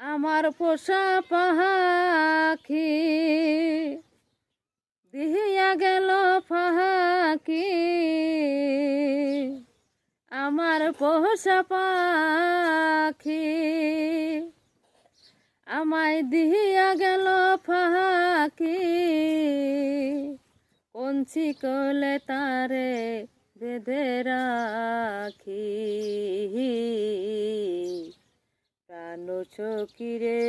আমার পোষা পাখি দিহিয়া গেল পাখি আমার পোষা পাখি আমায় দিহিয়া গেল পাখি কঞ্চি কলে তারে বেঁধে রাখি? প্রাণ চকিরে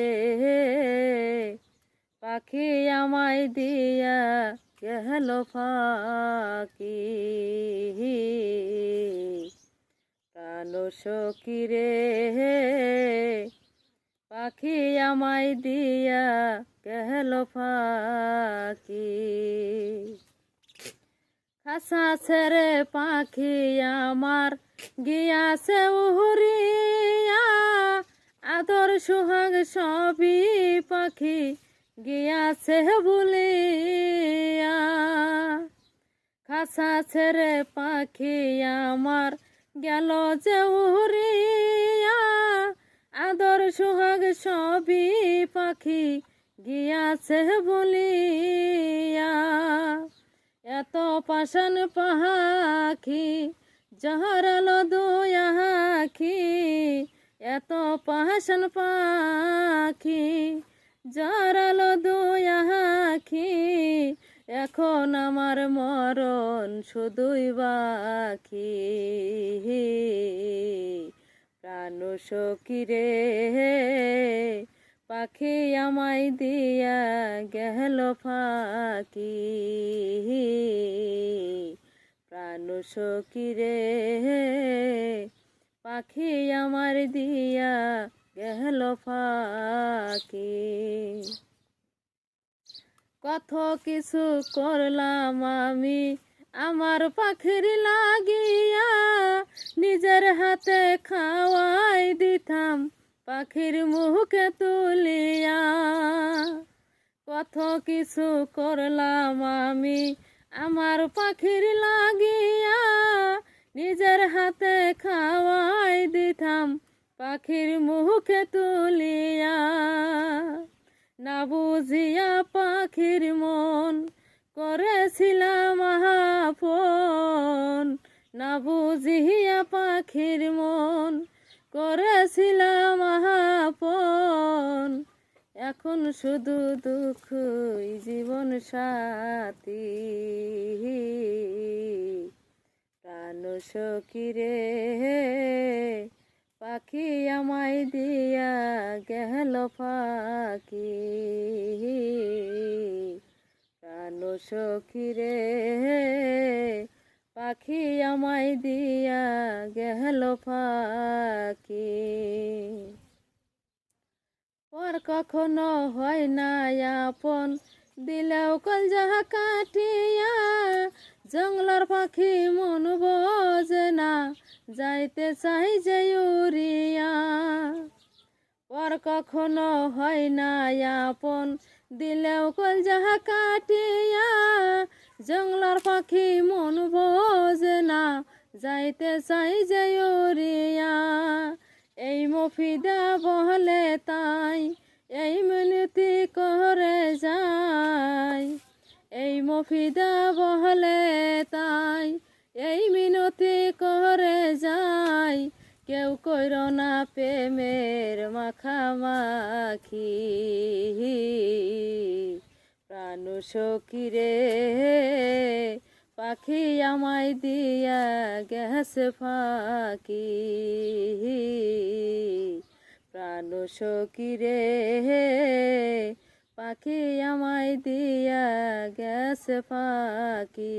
পাখি আমায় দিয়া গেল ফাঁকি? প্রাণ সকিরে পাখি আমায় দিয়া গেল ফাঁকি? খাসা ছেড়ে পাখি আমার গিয়াছে আদর সুহাগ সবই পাখি গিয়াছে বলিয়া। খাসা ছেড়ে পাখি আমার গেল যে উহরিয়া আদর সুহাগ সবই পাখি গিয়াছে বলিয়া। এত পাশান পাখি জহরালো দুয়াখি এত পাশান পাখি জহরালো দুয়াখি এখন আমার মরণ শুধুই বাকি। প্রাণ সকিরে পাখি আমায় দিয়া গেল ফাঁকি। প্রাণ সকিরে পাখি আমার দিয়া গেল ফাঁকি। কত কিছু করলাম আমি, আমার পাখির লাগিয়া নিজের হাতে খাওয়াই দিতাম, পাখির মুখে তুলিয়া। কত কিছু করলাম আমি, আমার পাখির লাগিয়া নিজের হাতে খাওয়াই দিতাম, পাখির মুখে তুলিয়া। না বুঝিয়া পাখির মন করেছিলাম আপন না বুঝিয়া পাখির মন করেছিলাম আপন এখন শুধু দুঃখই জীবন সাথী। সকিরে পাখি আমায় দিয়া গেল পাখি প্রাণ সকিরে পাখি আমায় দিয়া গেল পাখি পর কখনো হয় না আপন, দিলেও কল যাহা কাটিয়া জঙ্গলার পাখি মন বোঝে না, যাইতে চাই যে উড়িয়া পর কখনো হয় না আপন, দিলেও কল যাহা কাটিয়া। জঙ্গলার পাখি মন বোঝে না, যাইতে চাই যে উড়িয়া এই মফিদা বহলে তাই, এই মিনতি করে যায়। এই মফিদা বহলে কেউ কইর না প্রেমের মাখামাখি। প্রাণ সকিরে পাখি আমায় দিয়া গেছে ফাঁকি। প্রাণ সকিরে পাখি আমায় দিয়া গেছে ফাঁকি।